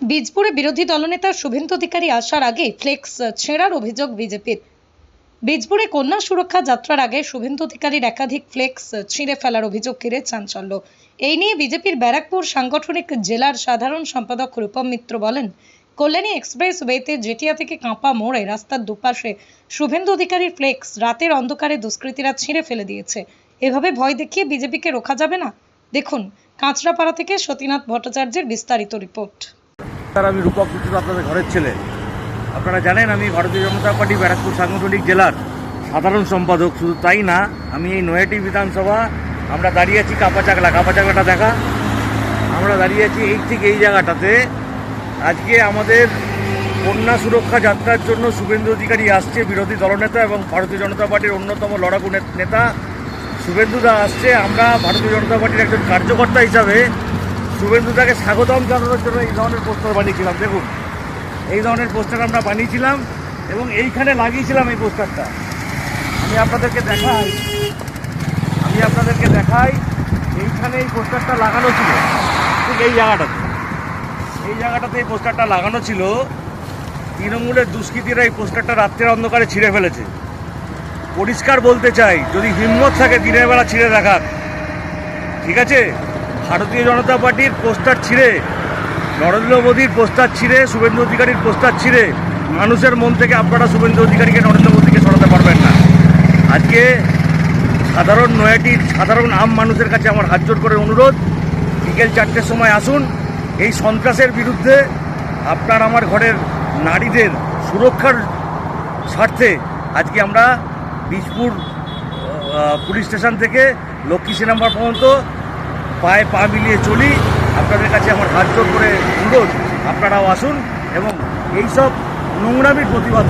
বীজপুরে বিরোধী দলনেতা শুভেন্দু অধিকারী আসার আগে ফ্লেক্স ছেঁড়ার অভিযোগ বিজেপির। বীজপুরে কন্যা সুরক্ষা যাত্রার আগে শুভেন্দু অধিকারীর একাধিক ফ্লেক্স ছিঁড়ে ফেলার অভিযোগ ঘিরে চাঞ্চল্য। এই নিয়ে বিজেপির ব্যারাকপুর সাংগঠনিক জেলার সাধারণ সম্পাদক রূপম মিত্র বলেন, কল্যাণী এক্সপ্রেস ওয়েতে জেটিয়া থেকে কাঁপা মোড়ে রাস্তার দুপাশে শুভেন্দু অধিকারীর ফ্লেক্স রাতের অন্ধকারে দুষ্কৃতীরা ছিঁড়ে ফেলে দিয়েছে। এভাবে ভয় দেখিয়ে বিজেপিকে রোখা যাবে না? দেখুন, কাঁচরাপাড়া থেকে সতীনাথ ভট্টাচার্যের বিস্তারিত রিপোর্ট। স্যার আমি রূপক মিত্র আপনাদের ঘরের ছেলে। আপনারা জানেন, আমি ভারতীয় জনতা পার্টি, ব্যারাকপুর সাংগঠনিক জেলার সাধারণ সম্পাদক। শুধু তাই না, আমি এই নয়াটি বিধানসভা, আমরা দাঁড়িয়ে আছি কাপা চাকলা কাপা চাকলাটা দেখা। আমরা দাঁড়িয়ে আছি এই ঠিক এই জায়গাটাতে। আজকে আমাদের কন্যা সুরক্ষা যাত্রার জন্য শুভেন্দু অধিকারী আসছে, বিরোধী দলনেতা এবং ভারতীয় জনতা পার্টির অন্যতম লড়াকু নেতা। শুভেন্দুদা আসছে, আমরা ভারতীয় জনতা পার্টির একজন কার্যকর্তা হিসাবে শুভেন্দুদাকে স্বাগতম জানানোর জন্য এই ধরনের পোস্টার বানিয়েছিলাম। দেখুন, এই ধরনের পোস্টার আমরা বানিয়েছিলাম এবং এইখানে লাগিয়েছিলাম এই পোস্টারটা। আমি আপনাদেরকে দেখাই, আমি আপনাদেরকে দেখাই, এইখানে এই পোস্টারটা লাগানো ছিল। ঠিক এই জায়গাটাতে। এই জায়গাটাতে এই পোস্টারটা লাগানো ছিল। তৃণমূলের দুষ্কৃতীরা এই পোস্টারটা রাত্রের অন্ধকারে ছিঁড়ে ফেলেছে। পরিষ্কার বলতে চাই, যদি হিম্মত থাকে দিনের বেলা ছিঁড়ে রাখার ঠিক আছে? ভারতীয় জনতা পার্টির পোস্টার ছিঁড়ে, নরেন্দ্র মোদীর পোস্টার ছিঁড়ে, শুভেন্দু অধিকারীর পোস্টার ছিঁড়ে, মানুষের মন থেকে আপনারা শুভেন্দু অধিকারীকে নরেন্দ্র মোদীকে সরাতে পারবেন না। আজকে সাধারণ নয়াটির সাধারণ আম মানুষের কাছে আমার হাত জোর করে অনুরোধ, বিকেল চারটের সময় আসুন। এই সন্ত্রাসের বিরুদ্ধে আপনার আমার ঘরের নারীদের সুরক্ষার স্বার্থে আজকে আমরা বীজপুর পুলিশ স্টেশন থেকে লক্ষ্মী সিনেমার পর্যন্ত পায়ে পা মিলিয়ে চলি আপনাদের কাছে আমার হাত জোর করে অনুরোধ আপনারাও আসুন এবং এইসব নোংরামির প্রতিবাদ।